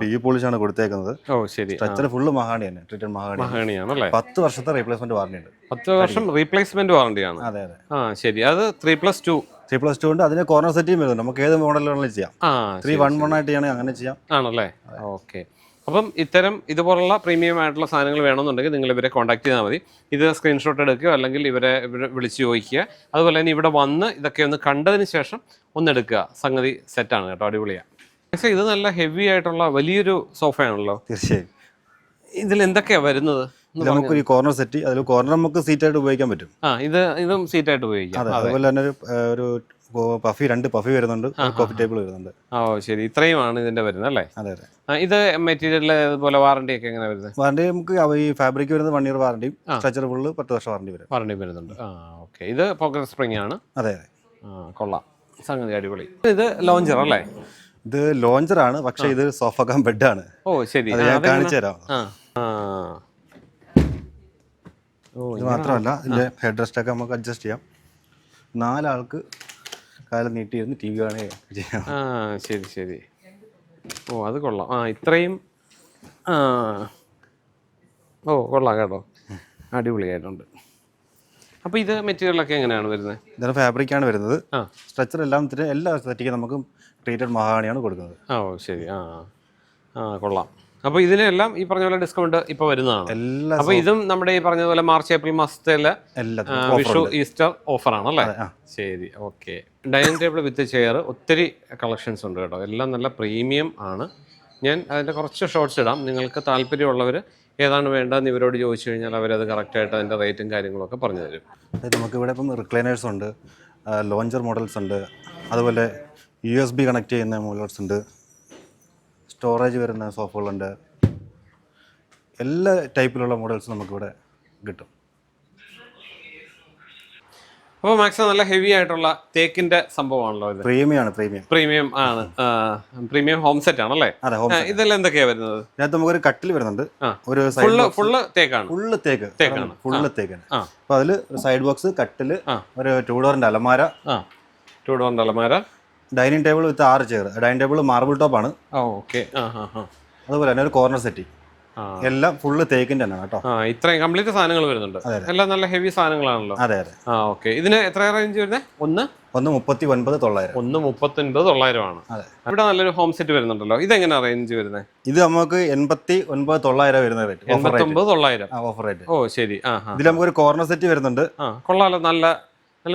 പി യു പോളിഷാണ് കൊടുത്തേക്കുന്നത്. ഓ ശരി. സ്ട്രക്ചർ ഫുള്ള് മഹാഗണി തന്നെ ട്രീറ്റഡ് മഹാഗണി മഹാണിയാണല്ലേ പത്ത് വർഷത്തെ റീപ്ലേസ്മെന്റ് വാറണ്ടി ഉണ്ട്. പത്ത് വർഷം റീപ്ലേസ്മെന്റ് വാറണ്ടിയാണ് അതെ അതെ. ആ ശരി. അത് three plus two three plus two ഉണ്ട്. അതിന് കോർണർ സെറ്റിയും വരുന്നുണ്ട്. നമുക്ക് ഏത് മോഡലിലും ചെയ്യാം. ത്രീ വൺ വൺ ആയിട്ട് ചെയ്യണമെങ്കിൽ അങ്ങനെ ചെയ്യാം. ആണല്ലേ? ഓക്കെ. അപ്പം ഇത്തരം ഇതുപോലുള്ള പ്രീമിയം ആയിട്ടുള്ള സാധനങ്ങൾ വേണമെന്നുണ്ടെങ്കിൽ നിങ്ങൾ ഇവരെ കോൺടാക്ട് ചെയ്താൽ മതി. ഇത് സ്ക്രീൻഷോട്ട് എടുക്കുക അല്ലെങ്കിൽ ഇവരെ വിളിച്ചു ചോദിക്കുക. അതുപോലെ തന്നെ ഇവിടെ വന്ന് ഇതൊക്കെ ഒന്ന് കണ്ടതിന് ശേഷം ഒന്ന് എടുക്കുക. സംഗതി സെറ്റാണ് കേട്ടോ അടിപൊളിയാണ് പക്ഷേ ഇത് നല്ല ഹെവി ആയിട്ടുള്ള വലിയൊരു സോഫയാണല്ലോ തീർച്ചയായും. ഇതിൽ എന്തൊക്കെയാണ് വരുന്നത്? നമുക്കൊരു നമുക്ക് ഈ കോർണർ സെറ്റ് അതിൽ കോർണർ നമുക്ക് സീറ്റായിട്ട് ഉപയോഗിക്കാൻ പറ്റും. ആ ഇത് ഇതും സീറ്റായിട്ട് ഉപയോഗിക്കാം. അതുപോലെ തന്നെ ഒരു ഒരു പഫി രണ്ട് പഫി വരുന്നുണ്ട്. കോഫി ടേബിൾ വരുന്നുണ്ട്. ഓ ശരി. ഇത്രയുമാണ് ഇതിന്റെ വരുന്നത് അല്ലേ? അതെ അതെ. ഇത് മെറ്റീരിയൽ ഇതുപോലെ വാറണ്ടി ഒക്കെ എങ്ങനെ വരുന്നത്? വാറണ്ടി നമുക്ക് ഈ ഫാബ്രിക് വരുന്നത് വൺ ഇയർ വാറണ്ടിയും സ്ട്രക്ചർ ഫുള്ള് പത്ത് വർഷം വാറണ്ടി വരും. വാറണ്ടി വരുന്നുണ്ട്. ആ ഓക്കെ ഇത് പോക്കറ്റ് സ്പ്രിംഗ് ആണ്. അതെ അതെ. ആ കൊള്ളാം. സംഗതി അടിപൊളി. ഇത് ലോഞ്ചർ അല്ലേ? ഇത് ലോഞ്ചർ ആണ് പക്ഷേ ഇത് സോഫ കം ആണ്. ഓ ശരി. ഞാൻ കാണിച്ചു തരാം. ഇത് മാത്രമല്ല ഇതിന്റെ ഹെഡ് റെസ്റ്റ് ഒക്കെ നമുക്ക് അഡ്ജസ്റ്റ് ചെയ്യാം. നാലാൾക്ക് കാലം നീട്ടിയിരുന്ന് ടി വി കാണുക ചെയ്യാം ആ ശരി ശരി. ഓ അത് കൊള്ളാം. ആ ഇത്രയും ആ ഓ കൊള്ളാം കേട്ടോ. അടിപൊളിയായിട്ടുണ്ട്. അപ്പോൾ ഇത് മെറ്റീരിയലൊക്കെ എങ്ങനെയാണ് വരുന്നത്? ഇതാണ് ഫാബ്രിക്കാണ് വരുന്നത്. ആ. സ്ട്രക്ചർ എല്ലാം ഇതിന് എല്ലാ സെറ്റിക്കും നമുക്ക് ട്രീറ്റഡ് മഹാണിയാണ് കൊടുക്കുന്നത്. ആ ഓ ശരി. ആ ആ കൊള്ളാം. അപ്പോൾ ഇതിനെല്ലാം ഈ പറഞ്ഞ പോലെ ഡിസ്കൗണ്ട് ഇപ്പൊ വരുന്നതാണ്. എല്ലാം അപ്പോൾ ഇതും നമ്മുടെ ഈ പറഞ്ഞ പോലെ മാർച്ച് ഏപ്രിൽ മാസത്തിലെ വിഷു ഈസ്റ്റർ ഓഫർ ആണല്ലേ? ശരി okay. Dining table with chair ഒത്തിരി കളക്ഷൻസ് ഉണ്ട് കേട്ടോ. എല്ലാം നല്ല പ്രീമിയം ആണ്. ഞാൻ അതിന്റെ കുറച്ച് ഷോർട്സ് ഇടാം. നിങ്ങൾക്ക് താല്പര്യമുള്ളവർ ഏതാണ് വേണ്ടതെന്ന് ഇവരോട് ചോദിച്ചു കഴിഞ്ഞാൽ അവരത് കറക്റ്റായിട്ട് അതിന്റെ റേറ്റും കാര്യങ്ങളൊക്കെ പറഞ്ഞു തരും. നമുക്ക് ഇവിടെ ഇപ്പം റിക്ലൈനേഴ്സ് ഉണ്ട് ലോഞ്ചർ മോഡൽസ് ഉണ്ട് അതുപോലെ യു എസ് ബി കണക്ട് ചെയ്യുന്ന മോഡൽസ് ഉണ്ട്. സ്റ്റോറേജ് വരുന്ന സോഫകളുണ്ട് എല്ലാ ടൈപ്പിലുള്ള മോഡൽസ് നമുക്കിവിടെ കിട്ടും. അപ്പോൾ മാക്സിമം നല്ല ഹെവി ആയിട്ടുള്ള തേക്കിന്റെ സംഭവമാണല്ലോ ഇത്? പ്രീമിയം ആണ് പ്രീമിയം പ്രീമിയം ആണ്. പ്രീമിയം ഹോം സെറ്റ് ആണല്ലേ? ഇതെല്ലാം എന്തൊക്കെയാ വരുന്നത്? ഇതിനകത്ത് നമുക്കൊരു കട്ടിൽ വരുന്നുണ്ട്. ഒരു ഫുള്ള് ഫുള്ള് തേക്കാണ്. ഫുള്ള് തേക്ക്. തേക്കാണ്. ഫുള്ള് തേക്കാണ്. അപ്പൊ അതിൽ സൈഡ് ബോക്സ് കട്ടിൽ ഒരു ടൂ ഡോറിന്റെ അലമാര. ആ. ടൂ ഡോറിന്റെ അലമാര. ഡൈനിങ് ടേബിൾ വിത്ത് ആറ് chair. Dining table marble top ആണ്. ഓക്കെ. ആ ആ ആ. അതുപോലെ തന്നെ ഒരു കോർണർ സെറ്റി. എല്ലാം ഫുള്ള് തേക്കിന്റെ തന്നെയാണ് കേട്ടോ. ആ ഇത്രയും കംപ്ലീറ്റ് സാധനങ്ങൾ വരുന്നുണ്ട്. എല്ലാം നല്ല ഹെവി സാധനങ്ങളാണല്ലോ. അതെ അതെ. ആ ഓക്കെ. ഇതിന് എത്ര റേഞ്ച് വരുന്നത് ഒന്ന്? ഒന്ന് മുപ്പത്തി ഒൻപത് തൊള്ളായിരം. ഒന്ന് മുപ്പത്തി ഒൻപത് തൊള്ളായിരം ആണ്. ഇവിടെ നല്ലൊരു ഹോം സെറ്റ് വരുന്നുണ്ടല്ലോ. ഇത് എങ്ങനെ റേഞ്ച് വരുന്നത് ഇത് നമുക്ക് എൺപത്തി ഒൻപത് തൊള്ളായിരം വരുന്ന റേറ്റ് എൺപത്തി റേറ്റ് തൊള്ളായിരം. ഓഫർ റേറ്റ് ഓ ശരി. ഇതിൽ നമുക്ക് ഒരു കോർണർ സെറ്റ് വരുന്നുണ്ട്. കൊള്ളാലോ. നല്ല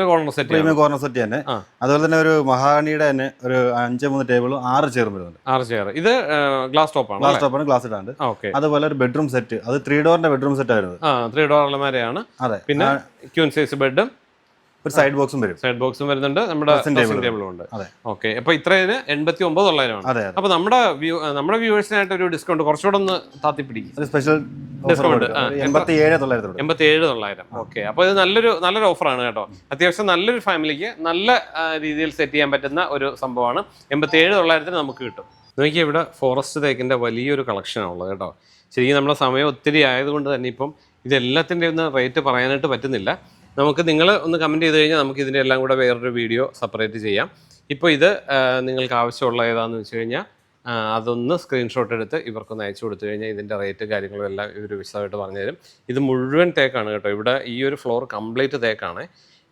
corner set premium corner set തന്നെ അതുപോലെ തന്നെ ഒരു മഹാണിയുടെ തന്നെ ഒരു അഞ്ച് മൂന്ന് ടേബിളും ആറ് ചെയറും വരുന്നുണ്ട്. ആറ് ചെയർ ഇത് ഗ്ലാസ് ടോപ്പ് ആണ് ഗ്ലാസ് ടോപ്പാണ് ഗ്ലാസ് ഇടാണ്ട്. ഓക്കെ അതുപോലെ ഒരു ബെഡ്റൂം സെറ്റ് അത് ത്രീ ഡോറിന്റെ ബെഡ്റൂം സെറ്റ് ആയിരുന്നു. ത്രീ ഡോർ അലമാരയാണ് അതെ. പിന്നെ ക്യൂൻ സൈസ് ബെഡും ഒരു സൈഡ് ബോക്സും വരും. സൈഡ് ബോക്സും വരുന്നുണ്ട്. നമ്മുടെ ടേബിളും ഉണ്ട്. ഓക്കെ അപ്പൊ ഇത്രയിന് എൺപത്തി ഒമ്പത് തൊള്ളായിരമാണ് അപ്പൊ നമ്മുടെ വ്യൂ നമ്മുടെ വ്യൂവേഴ്സിനായിട്ട് ഒരു ഡിസ്കൗണ്ട് കുറച്ചുകൂടെ ഒന്ന് താത്തിപ്പിടിക്കും സ്പെഷ്യൽ ഡിസ്കൗണ്ട് എൺപത്തി ഏഴ് തൊള്ളായിരത്തി എൺപത്തി ഏഴ് തൊള്ളായിരം. ഓക്കെ അപ്പൊ ഇത് നല്ലൊരു നല്ലൊരു ഓഫറാണ് കേട്ടോ. അത്യാവശ്യം നല്ലൊരു ഫാമിലിക്ക് നല്ല രീതിയിൽ സെറ്റ് ചെയ്യാൻ പറ്റുന്ന ഒരു സംഭവമാണ്. എൺപത്തി ഏഴ് തൊള്ളായിരത്തിന് നമുക്ക് കിട്ടും. നോക്കിയാൽ ഇവിടെ ഫോറസ്റ്റ് തേക്കിന്റെ വലിയൊരു കളക്ഷനാണ് ഉള്ളത് കേട്ടോ. ശരിക്കും നമ്മുടെ സമയം ഒത്തിരി ആയതുകൊണ്ട് തന്നെ ഇപ്പം ഇതെല്ലാത്തിന്റെ ഒന്ന് റേറ്റ് പറയാനായിട്ട് പറ്റുന്നില്ല. നമുക്ക് നിങ്ങൾ ഒന്ന് കമന്റ് ചെയ്ത് കഴിഞ്ഞാൽ നമുക്ക് ഇതിന്റെ എല്ലാം കൂടെ വേറൊരു വീഡിയോ സെപ്പറേറ്റ് ചെയ്യാം. ഇപ്പോൾ ഇത് നിങ്ങൾക്ക് ആവശ്യമുള്ള ഏതാണെന്ന് വെച്ച് കഴിഞ്ഞാൽ അതൊന്ന് സ്ക്രീൻഷോട്ട് എടുത്ത് ഇവർക്കൊന്ന് അയച്ചു കൊടുത്തു കഴിഞ്ഞാൽ ഇതിന്റെ റേറ്റ് കാര്യങ്ങളും എല്ലാം ഇവർ വിശദമായിട്ട് പറഞ്ഞു തരും ഇത് മുഴുവൻ തേക്കാണ് കേട്ടോ. ഇവിടെ ഈ ഒരു ഫ്ലോർ കംപ്ലീറ്റ് തേക്കാണ്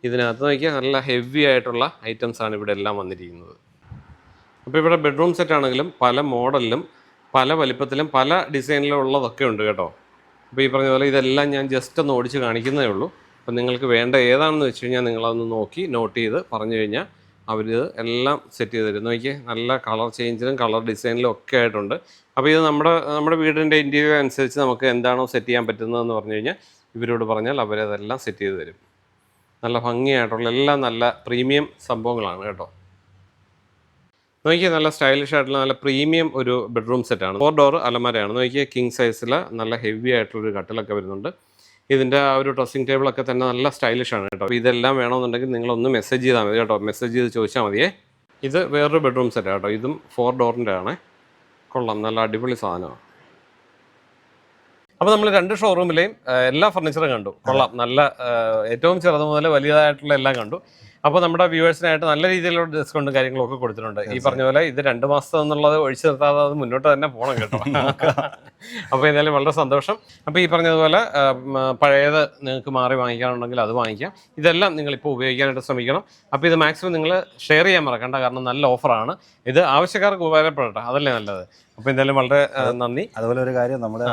ഇതിനകത്ത് നോക്കിയാൽ നല്ല ഹെവി ആയിട്ടുള്ള ഐറ്റംസ് ആണ് ഇവിടെ എല്ലാം വന്നിരിക്കുന്നത്. അപ്പോൾ ഇവിടെ ബെഡ്റൂം സെറ്റ് ആണെങ്കിലും പല മോഡലിലും പല വലിപ്പത്തിലും പല ഡിസൈനിലും ഉള്ളതൊക്കെ ഉണ്ട് കേട്ടോ. അപ്പോൾ ഈ പറഞ്ഞ പോലെ ഇതെല്ലാം ഞാൻ ജസ്റ്റ് ഒന്ന് ഓടിച്ച് കാണിക്കുന്നതേ ഉള്ളൂ. അപ്പോൾ നിങ്ങൾക്ക് വേണ്ട ഏതാണെന്ന് വെച്ച് കഴിഞ്ഞാൽ നിങ്ങളതൊന്ന് നോക്കി നോട്ട് ചെയ്ത് പറഞ്ഞു കഴിഞ്ഞാൽ അവർ എല്ലാം സെറ്റ് ചെയ്ത് തരും. നോക്കിയേ നല്ല കളർ ചേഞ്ചിലും കളർ ഡിസൈനിലും ഒക്കെ ആയിട്ടുണ്ട്. അപ്പോൾ ഇത് നമ്മുടെ നമ്മുടെ വീടിന്റെ ഇന്റീരിയർ അനുസരിച്ച് നമുക്ക് എന്താണോ സെറ്റ് ചെയ്യാൻ പറ്റുന്നതെന്ന് പറഞ്ഞു കഴിഞ്ഞാൽ ഇവരോട് പറഞ്ഞാൽ അവരതെല്ലാം സെറ്റ് ചെയ്ത് തരും. നല്ല ഭംഗിയായിട്ടുള്ള എല്ലാം നല്ല പ്രീമിയം സംഭവങ്ങളാണ് കേട്ടോ. നോക്കിയാൽ നല്ല സ്റ്റൈലിഷ് ആയിട്ടുള്ള നല്ല പ്രീമിയം ഒരു ബെഡ്റൂം സെറ്റാണ് ഫോർ ഡോർ അലമാരയാണ്. നോക്കിയാൽ കിങ് സൈസിൽ നല്ല ഹെവി ആയിട്ടുള്ളൊരു കട്ടിലൊക്കെ വരുന്നുണ്ട്. ഇതിന്റെ ആ ഒരു ഡ്രസ്സിംഗ് ടേബിളൊക്കെ തന്നെ നല്ല സ്റ്റൈലിഷ് ആണ് കേട്ടോ. ഇതെല്ലാം വേണമെന്നുണ്ടെങ്കിൽ നിങ്ങളൊന്ന് മെസ്സേജ് ചെയ്താൽ മതി കേട്ടോ. മെസ്സേജ് ചെയ്ത് ചോദിച്ചാൽ മതിയേ. ഇത് വേറൊരു ബെഡ്റൂം സെറ്റ് കേട്ടോ. ഇതും ഫോർ ഡോറിന്റെ ആണ്. കൊള്ളാം. നല്ല അടിപൊളി സാധനമാണ്. അപ്പോൾ നമ്മൾ രണ്ട് ഷോറൂമിലെയും എല്ലാ ഫർണിച്ചറും കണ്ടു. കൊള്ളാം. നല്ല ഏറ്റവും ചെറുത് മുതൽ വലിയതായിട്ടുള്ള എല്ലാം കണ്ടു. അപ്പോൾ നമ്മുടെ വ്യൂവേഴ്സിനായിട്ട് നല്ല രീതിയിലുള്ള ഡിസ്കൗണ്ടും കാര്യങ്ങളൊക്കെ കൊടുത്തിട്ടുണ്ട്. ഈ പറഞ്ഞ പോലെ ഇത് രണ്ട് മാസം എന്നുള്ളത് ഒഴിച്ചു നിർത്താതെ അത് മുന്നോട്ട് തന്നെ പോകണം കേട്ടോ. അപ്പോൾ എന്തായാലും വളരെ സന്തോഷം. അപ്പോൾ ഈ പറഞ്ഞതുപോലെ പഴയത് നിങ്ങൾക്ക് മാറി വാങ്ങിക്കാനുണ്ടെങ്കിൽ അത് വാങ്ങിക്കാം. ഇതെല്ലാം നിങ്ങളിപ്പോൾ ഉപയോഗിക്കാനായിട്ട് ശ്രമിക്കണം. അപ്പോൾ ഇത് മാക്സിമം നിങ്ങൾ ഷെയർ ചെയ്യാൻ മറക്കണ്ട കാരണം നല്ല ഓഫറാണ് ഇത് ആവശ്യക്കാർക്ക് ഉപകാരപ്പെടട്ടെ അതല്ലേ നല്ലത്. അപ്പോൾ എന്തായാലും വളരെ നന്ദി. അതുപോലെ ഒരു കാര്യം നമ്മുടെ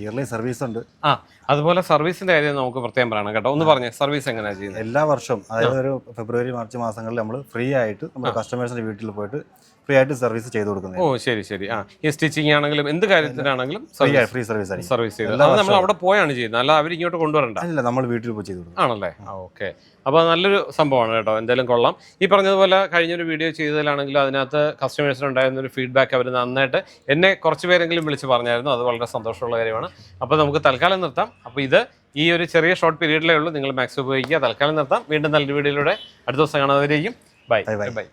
ഇയർലി സർവീസ് ഉണ്ട്. ആ അതുപോലെ സർവീസിന്റെ കാര്യം നമുക്ക് പ്രത്യേകം പറയണം കേട്ടോ. ഒന്ന് പറഞ്ഞേ സർവീസ് എങ്ങനെയാണ് ചെയ്യുന്നത്? എല്ലാ വർഷവും അതായത് ഒരു ഫെബ്രുവരി മാർച്ച് മാസങ്ങളിൽ നമ്മൾ ഫ്രീ ആയിട്ട് നമ്മുടെ കസ്റ്റമേഴ്സിന്റെ വീട്ടിൽ പോയിട്ട് ഫ്രീ ആയിട്ട് സർവീസ് ചെയ്തു കൊടുക്കുന്നത് ഓ ശരി ശരി. ആ ഈ സ്റ്റിച്ചിങ് ആണെങ്കിലും എന്ത് കാര്യത്തിനാണെങ്കിലും ഫ്രീ സർവീസ് ഫ്രീ സർവീസ് ആയിരിക്കും. സർവീസ് ചെയ്ത്. എല്ലാ അത് നമ്മൾ അവിടെ പോയാണ് ചെയ്യുന്നത്. അല്ല അവർ ഇങ്ങോട്ട് കൊണ്ടുവരണ്ട. അല്ല നമ്മൾ വീട്ടിൽ പോയി ചെയ്തു കൊടുക്കും. ആണല്ലേ? ഓക്കെ. അപ്പോൾ നല്ലൊരു സംഭവമാണ് കേട്ടോ. എന്തായാലും കൊള്ളാം. ഈ പറഞ്ഞതുപോലെ കഴിഞ്ഞൊരു വീഡിയോ ചെയ്തതിലാണെങ്കിലും അതിനകത്ത് കസ്റ്റമേഴ്സിനുണ്ടായിരുന്ന ഒരു ഫീഡ്ബാക്ക് അവർ നന്നായിട്ട് എന്നെ കുറച്ച് പേരെങ്കിലും വിളിച്ച് പറഞ്ഞായിരുന്നു. അത് വളരെ സന്തോഷമുള്ള കാര്യമാണ്. അപ്പോൾ നമുക്ക് തൽക്കാലം നിർത്താം. അപ്പോൾ ഇത് ഈ ഒരു ചെറിയ ഷോർട്ട് പീരീഡിലേ ഉള്ളൂ. നിങ്ങൾ മാക്സിമം ഉപയോഗിക്കുക. തൽക്കാലം നിർത്താം. വീണ്ടും നല്ലൊരു വീഡിയോയിലൂടെ അടുത്ത ദിവസം കാണാതിരിക്കും ബൈ. ബൈ